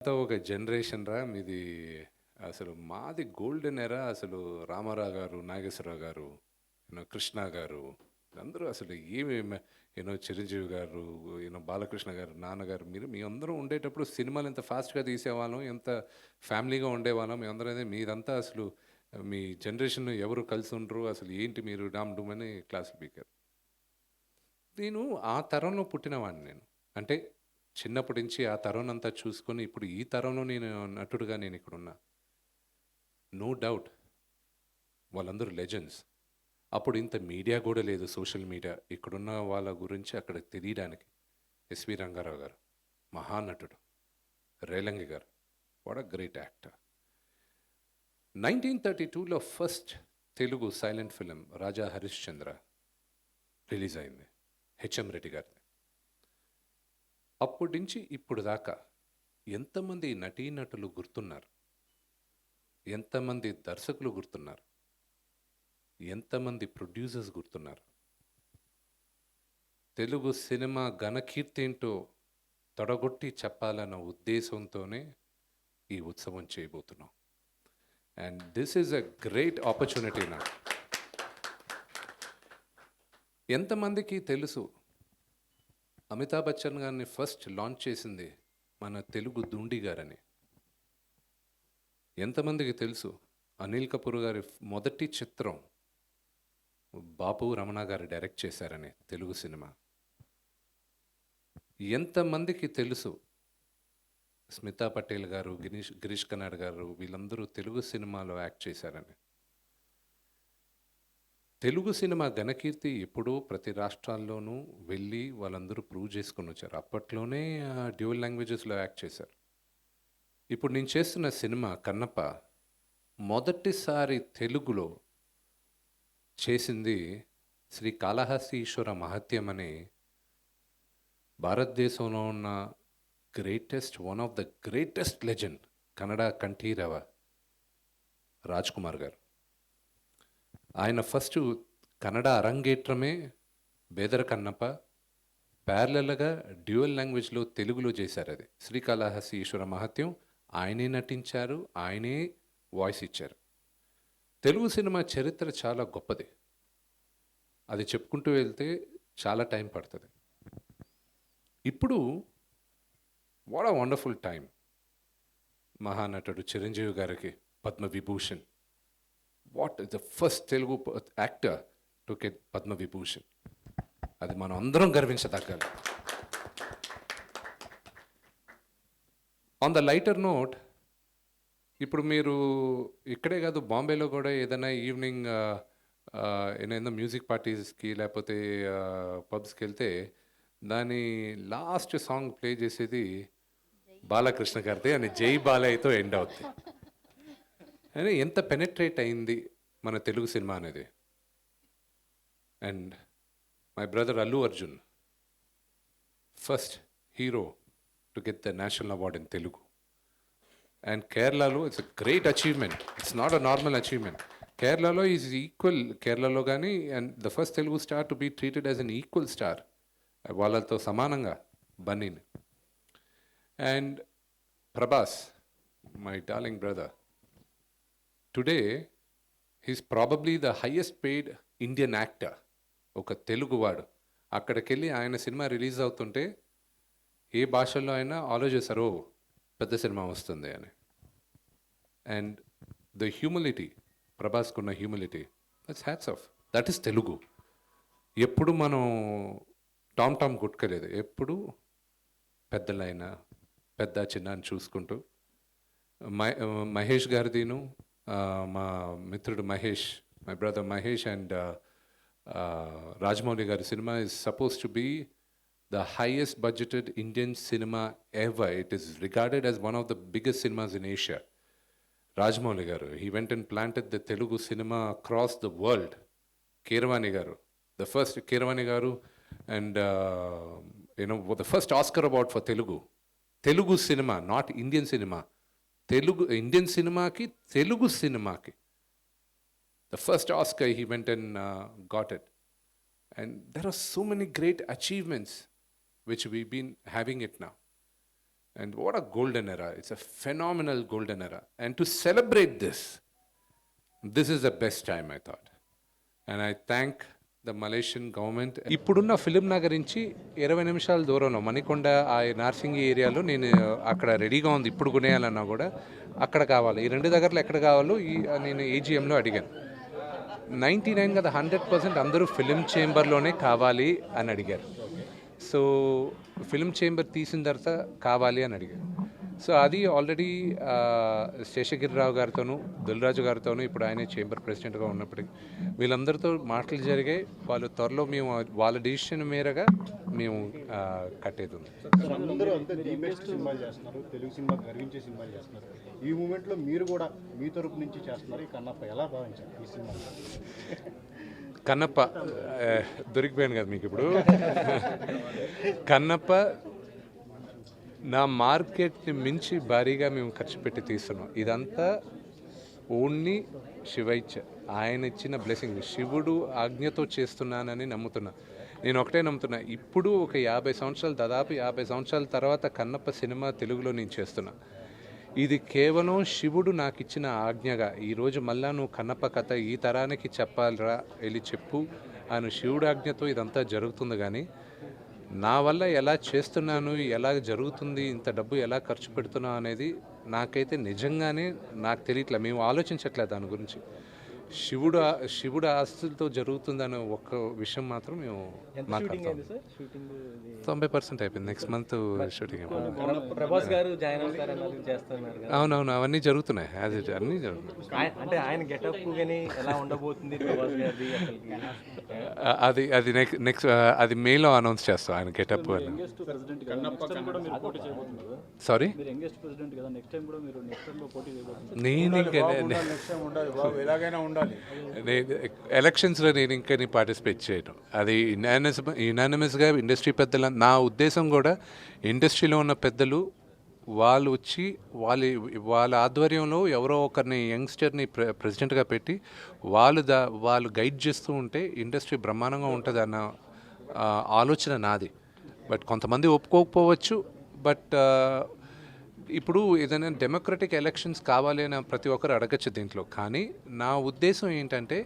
అంతా ఒక జనరేషన్ రా మీది. అసలు మాది గోల్డెన్ ఎరా అసలు రామారావు గారు నాగేశ్వరరావు గారు యూనో కృష్ణ గారు. అందరూ అసలు ఏమి యూనో చిరంజీవి గారు యూనో బాలకృష్ణ గారు నాన్నగారు మీరు మీ అందరూ ఉండేటప్పుడు సినిమాలు ఎంత ఫాస్ట్గా తీసేవాళ్ళం ఎంత ఫ్యామిలీగా ఉండేవాళ్ళం మీ అందరూ అయితే మీదంతా అసలు మీ జనరేషన్ ఎవరు కలిసి ఉండరు అసలు ఏంటి మీరు డామ్ డూమ్ అని క్లాసులు పీకారు. నేను ఆ తరంలో పుట్టినవాడిని నేను. అంటే చిన్నప్పటి నుంచి ఆ తరం అంతా చూసుకొని ఇప్పుడు ఈ తరంలో నేను నటుడుగా నేను ఇక్కడున్నా నో డౌట్ వాళ్ళందరూ లెజెండ్స్ అప్పుడు ఇంత మీడియా కూడా లేదు సోషల్ మీడియా ఇక్కడున్న వాళ్ళ గురించి అక్కడ తెలియడానికి ఎస్వి రంగారావు గారు మహానటుడు రేలంగి గారు. What a great actor nineteen thirty టూలో first Telugu silent film Raja Harishchandra release అయింది. హెచ్ఎం రెడ్డి గారిది. అప్పటి నుంచి ఇప్పుడు దాకా ఎంతమంది నటీనటులు గుర్తున్నారు? ఎంతమంది దర్శకులు గుర్తున్నారు? ఎంతమంది ప్రొడ్యూసర్స్ గుర్తున్నారు? తెలుగు సినిమా ఘనకీర్తి ఏంటో తొడగొట్టి చెప్పాలన్న ఉద్దేశంతోనే ఈ ఉత్సవం చేయబోతున్నాం. And this is a great opportunity నాకు ఎంతమందికి తెలుసు అమితాబ్ బచ్చన్ గారిని ఫస్ట్ లాంచ్ చేసింది మన తెలుగు దుండి గారని. ఎంతమందికి తెలుసు? అనిల్ కపూర్ గారి మొదటి చిత్రం బాపు రమణ గారు డైరెక్ట్ చేశారని తెలుగు సినిమా. ఎంతమందికి తెలుసు? స్మితా పటేల్ గారు గిరీష్ గిరీష్ కనాడ్ గారు వీళ్ళందరూ తెలుగు సినిమాలో యాక్ట్ చేశారని. తెలుగు సినిమా ఘనకీర్తి ఎప్పుడూ ప్రతి రాష్ట్రాల్లోనూ వెళ్ళి వాళ్ళందరూ ప్రూవ్ చేసుకుని వచ్చారు. అప్పట్లోనే డ్యూయల్ లాంగ్వేజెస్లో యాక్ట్ చేశారు. ఇప్పుడు నేను చేస్తున్న సినిమా కన్నప్ప మొదటిసారి తెలుగులో చేసింది శ్రీ కాళహస్తి ఈశ్వర మహత్యం అనే భారతదేశంలో ఉన్న greatest one of the greatest legend Kannada Kanteerava Rajkumar గారు. ఆయన ఫస్ట్ కన్నడ అరంగేట్రమే బేదర కన్నప్ప ప్యారలల్గా డ్యూయల్ లాంగ్వేజ్లో తెలుగులో చేశారు అది. శ్రీకాళహస్తి ఈశ్వర మహత్యం ఆయనే నటించారు ఆయనే వాయిస్ ఇచ్చారు. తెలుగు సినిమా చరిత్ర చాలా గొప్పది. అది చెప్పుకుంటూ వెళ్తే చాలా టైం పడుతుంది. ఇప్పుడు వాట్ వండర్ఫుల్ టైం. మహానటుడు చిరంజీవి గారికి Padma Vibhushan what is the first Telugu actor to get Padma Vibhushan అది మనం అందరం గర్వించదగ్గాలి ఆన్ ద లైటర్ నోట్ ఇప్పుడు మీరు ఇక్కడే కాదు బాంబేలో కూడా ఏదైనా ఈవినింగ్ ఏదైనా మ్యూజిక్ పార్టీస్కి లేకపోతే పబ్స్కి వెళ్తే దాని లాస్ట్ సాంగ్ ప్లే చేసేది బాలకృష్ణ గారిది అని జై బాలయ్యతో ఎండ్ అవుతుంది అని ఎంత పెనెట్రేట్ అయింది మన తెలుగు సినిమా అనేది. And my brother Allu Arjun first hero to get the national award in Telugu. And కేరళలో it's a great achievement. It's not a normal achievement. కేరళలో ఈజ్ ఈక్వల్ కేరళలో కానీ and the first Telugu star to be treated as an equal star. వాళ్ళతో సమానంగా బన్నీని. And Prabhas my darling brother today he's probably the highest paid Indian actor ఒక తెలుగువాడు. అక్కడికి వెళ్ళి ఆయన సినిమా రిలీజ్ అవుతుంటే ఏ భాషల్లో అయినా ఆలోచిస్తారు పెద్ద సినిమా వస్తుంది అని. And the humility ప్రభాస్కున్న humility that's hats off that is Telugu ఎప్పుడు మనం టామ్ టామ్ కొట్టుకోలేదు. ఎప్పుడు పెద్దలైనా పెద్ద చిన్న అని చూసుకుంటూ మహే మహేష్ గారిదిను మా మిత్రుడు Mahesh my brother Mahesh and Rajamouli గారి cinema is supposed to be the highest budgeted Indian cinema ever it is regarded as one of the biggest cinemas in Asia Rajamouli గారు he went and planted the Telugu cinema across the world Keeravani గారు the first Keeravani గారు and you know the first Oscar award for Telugu Telugu cinema not Indian cinema Telugu Indian సినిమాకి తెలుగు సినిమాకి the first Oscar he went and got it and there are so many great achievements which we've been having it now. And what a golden era. It's a phenomenal golden era. And to celebrate this, this is the best time, I thought. And I thank the Malaysian government ఇప్పుడున్న film Nagar నుంచి ఇరవై నిమిషాల దూరంలో మణికొండ ఆ నార్సింగి ఏరియాలో నేను అక్కడ రెడీగా ఉంది. ఇప్పుడు కొనేయాలన్నా కూడా అక్కడ కావాలి. ఈ రెండు దగ్గరలో ఎక్కడ కావాలో ఈ నేను ఏజీఎంలో అడిగాను. నైంటీ నైన్ కదా హండ్రెడ్ పర్సెంట్ అందరూ ఫిలిం చేంబర్లోనే కావాలి అని అడిగారు. సో ఫిలిం చేంబర్ తీసిన తర్వాత కావాలి అని అడిగారు. సో అది ఆల్రెడీ శేషగిరిరావు గారితోనూ దిల్రాజు గారితోనూ ఇప్పుడు ఆయన చేంబర్ ప్రెసిడెంట్గా ఉన్నప్పటికీ వీళ్ళందరితో మాటలు జరిగాయి వాళ్ళు త్వరలో మేము వాళ్ళ డిసిషన్ మేరగా మేము కట్టేది ఉంది. చేస్తున్నారు తెలుగు సినిమా గర్వించే సినిమాలు చేస్తున్నారు. ఈ మూమెంట్లో మీరు కూడా మీ తరపు నుంచి చేస్తున్నారు. కన్నప్ప ఎలా భావించారు ఈ సినిమా? కన్నప్ప దొరికిపోయాను కదా మీకు ఇప్పుడు. కన్నప్ప నా మార్కెట్ని మించి భారీగా మేము ఖర్చు పెట్టి తీస్తున్నాం. ఇదంతా ఓన్లీ శివైచ్చ ఆయన ఇచ్చిన బ్లెస్సింగ్ శివుడు ఆజ్ఞతో చేస్తున్నానని నమ్ముతున్నా. నేను ఒకటే నమ్ముతున్నా ఇప్పుడు ఒక యాభై సంవత్సరాలు దాదాపు యాభై సంవత్సరాల తర్వాత కన్నప్ప సినిమా తెలుగులో నేను చేస్తున్నా. ఇది కేవలం శివుడు నాకు ఇచ్చిన ఆజ్ఞగా ఈరోజు మళ్ళా నువ్వు కన్నప్ప కథ ఈ తరానికి చెప్పాలిరా వెళ్ళి చెప్పు ఆయన శివుడు ఆజ్ఞతో ఇదంతా జరుగుతుంది కానీ నా వల్ల ఎలా చేస్తున్నాను ఎలా జరుగుతుంది ఇంత డబ్బు ఎలా ఖర్చు పెడుతున్నా అనేది నాకైతే నిజంగానే నాకు తెలియట్లే. మేము ఆలోచించట్లేదు దాని గురించి. శివుడు శివుడు ఆస్తులతో జరుగుతుందనే ఒక్క విషయం మాత్రం మేము మాట్లాడతాం. తొంభై పర్సెంట్ అయిపోయింది. నెక్స్ట్ మంత్ షూటింగ్ ప్రభాస్ గారు జాయిన్ అవునవును అవన్నీ జరుగుతున్నాయి. యాజ్ ఇట్ అన్నీ జరుగుతున్నాయి. అంటే ఆయన గెటప్ ఎలా ఉండబోతుంది ప్రభాస్ అది అది నెక్స్ట్ నెక్స్ట్ అది మేలో అనౌన్స్ చేస్తాం ఆయన గెటప్ అని. సారీ మీరు యంగెస్ట్ ప్రెసిడెంట్ కదా? నెక్స్ట్ టైం కూడా మీరు నెక్స్ట్ టైంలో పోటీ చేయబోతున్నారు. నేను ఇంకా ఉండాలి. నేను ఎలక్షన్స్లో నేను ఇంకా నేను పార్టిసిపేట్ చేయను. అది యునానిమస్ యునానిమస్గా ఇండస్ట్రీ పెద్దల నా ఉద్దేశం కూడా ఇండస్ట్రీలో ఉన్న పెద్దలు వాళ్ళు వచ్చి వాళ్ళ వాళ్ళ ఆధ్వర్యంలో ఎవరో ఒకరిని యంగ్స్టర్ని ప్రె ప్రెసిడెంట్గా పెట్టి వాళ్ళు దా వాళ్ళు గైడ్ చేస్తూ ఉంటే ఇండస్ట్రీ బ్రహ్మాండంగా ఉంటుంది అన్న ఆలోచన నాది. బట్ కొంతమంది ఒప్పుకోకపోవచ్చు బట్ ఇప్పుడు ఏదైనా డెమోక్రటిక్ ఎలక్షన్స్ కావాలి అని ప్రతి ఒక్కరు అడగచ్చు దీంట్లో. కానీ నా ఉద్దేశం ఏంటంటే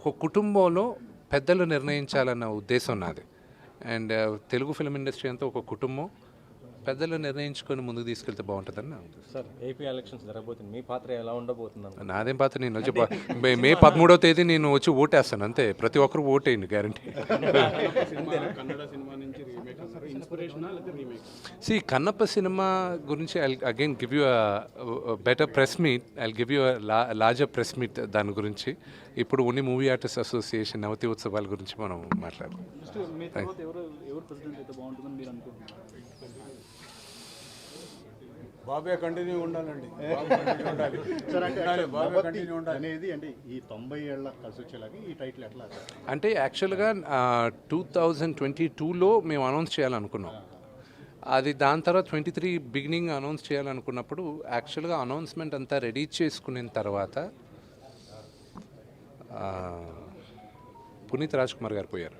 ఒక కుటుంబంలో పెద్దలు నిర్ణయించాలన్న ఉద్దేశం నాది. అండ్ తెలుగు ఫిల్మ్ ఇండస్ట్రీ అంతా ఒక కుటుంబం. పెద్దలు నిర్ణయించుకొని ముందుకు తీసుకెళ్తే బాగుంటుందని నా ఉద్దేశం. సార్ ఏపీ ఎలక్షన్స్ జరగబోతుంది. మీ పాత్ర ఎలా ఉండబోతుంది నాదేం పాత్ర? నేను వచ్చి మే పదమూడవ తేదీ నేను వచ్చి ఓటేస్తాను అంతే. ప్రతి ఒక్కరు ఓటేయండి గ్యారంటీ కన్నడ సినిమా నుంచి రీమేక్ అన్నారు ఇన్స్పిరేషనా లేదా రీమేక్ సి కన్నప్ప సినిమా గురించి I again give you better press meet I give you larger press meet దాని గురించి. ఇప్పుడు ఓన్లీ మూవీ ఆర్టిస్ట్ అసోసియేషన్ నవతి ఉత్సవాల గురించి మనం మాట్లాడదాం నెక్స్ట్ మీ తర్వాత ఎవరు ఎవరు ప్రెసిడెంట్ అయితే బాగుంటుందని మీరు అనుకుంటున్నారు బాబే కంటిన్యూ ఉండాలండి. అనేది అంటే ఈ తొంభై ఏళ్ళ కలిసి వచ్చేలాగా ఈ టైటిల్ ఎట్లా అంటే యాక్చువల్గా టూ థౌజండ్ ట్వంటీ టూలో మేము అనౌన్స్ చేయాలనుకున్నాం. అది దాని తర్వాత ట్వంటీ త్రీ బిగినింగ్ అనౌన్స్ చేయాలనుకున్నప్పుడు యాక్చువల్గా అనౌన్స్మెంట్ అంతా రెడీ చేసుకున్న తర్వాత పునీత్ రాజ్ కుమార్ గారు పోయారు.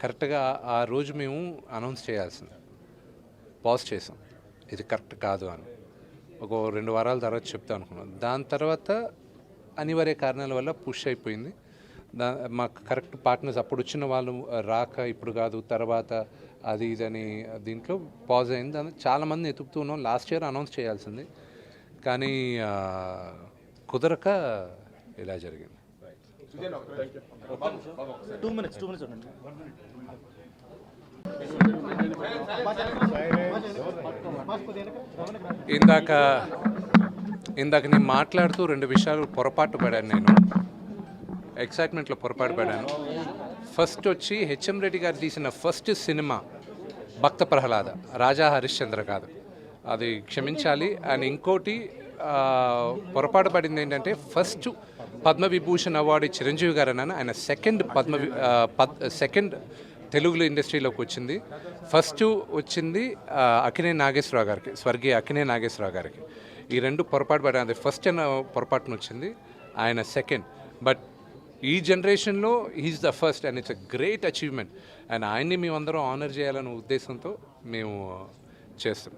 కరెక్ట్గా ఆ రోజు మేము అనౌన్స్ చేయాల్సింది. పాజ్ చేసాం. ఇది కరెక్ట్ కాదు అని. ఒక రెండు వారాల తర్వాత చెప్తా అనుకున్నాం దాని తర్వాత అనివార్య కారణాల వల్ల పుష్ అయిపోయింది. దా మాకు కరెక్ట్ పార్ట్నర్స్ అప్పుడు వచ్చిన వాళ్ళు రాక ఇప్పుడు కాదు తర్వాత అది ఇదని దీంట్లో పాజ్ అయింది. అని చాలామంది ఎతుకుతూ ఉన్నాం. లాస్ట్ ఇయర్ అనౌన్స్ చేయాల్సింది. కానీ కుదరక ఇలా జరిగింది. టూ మినిట్స్ టూ మినిట్స్ ఇందాక ఇందాక నేను మాట్లాడుతూ రెండు విషయాలు పొరపాటు పడాను నేను. ఎక్సైట్మెంట్లో పొరపాటు పడాను. ఫస్ట్ వచ్చి హెచ్ఎం రెడ్డి గారు తీసిన ఫస్ట్ సినిమా భక్త ప్రహ్లాద రాజా హరిశ్చంద్ర కాదు. అది క్షమించాలి. అండ్ ఇంకోటి పొరపాటు పడింది ఏంటంటే ఫస్ట్ పద్మవిభూషణ్ అవార్డు చిరంజీవి గారు అన్నాను. ఆయన సెకండ్ పద్మ పద్ సెకండ్ తెలుగులో ఇండస్ట్రీలోకి వచ్చింది. ఫస్ట్ వచ్చింది అకినే నాగేశ్వరరావు గారికి స్వర్గీయ అకినే నాగేశ్వరరావు గారికి. ఈ రెండు పొరపాటు పడి అది ఫస్ట్ అన్న పొరపాటున వచ్చింది ఆయన సెకండ్ బట్ ఈ జనరేషన్లో he's the first and it's a great achievement and ఆయన్ని మేమందరం ఆనర్ చేయాలనే ఉద్దేశంతో మేము చేస్తాం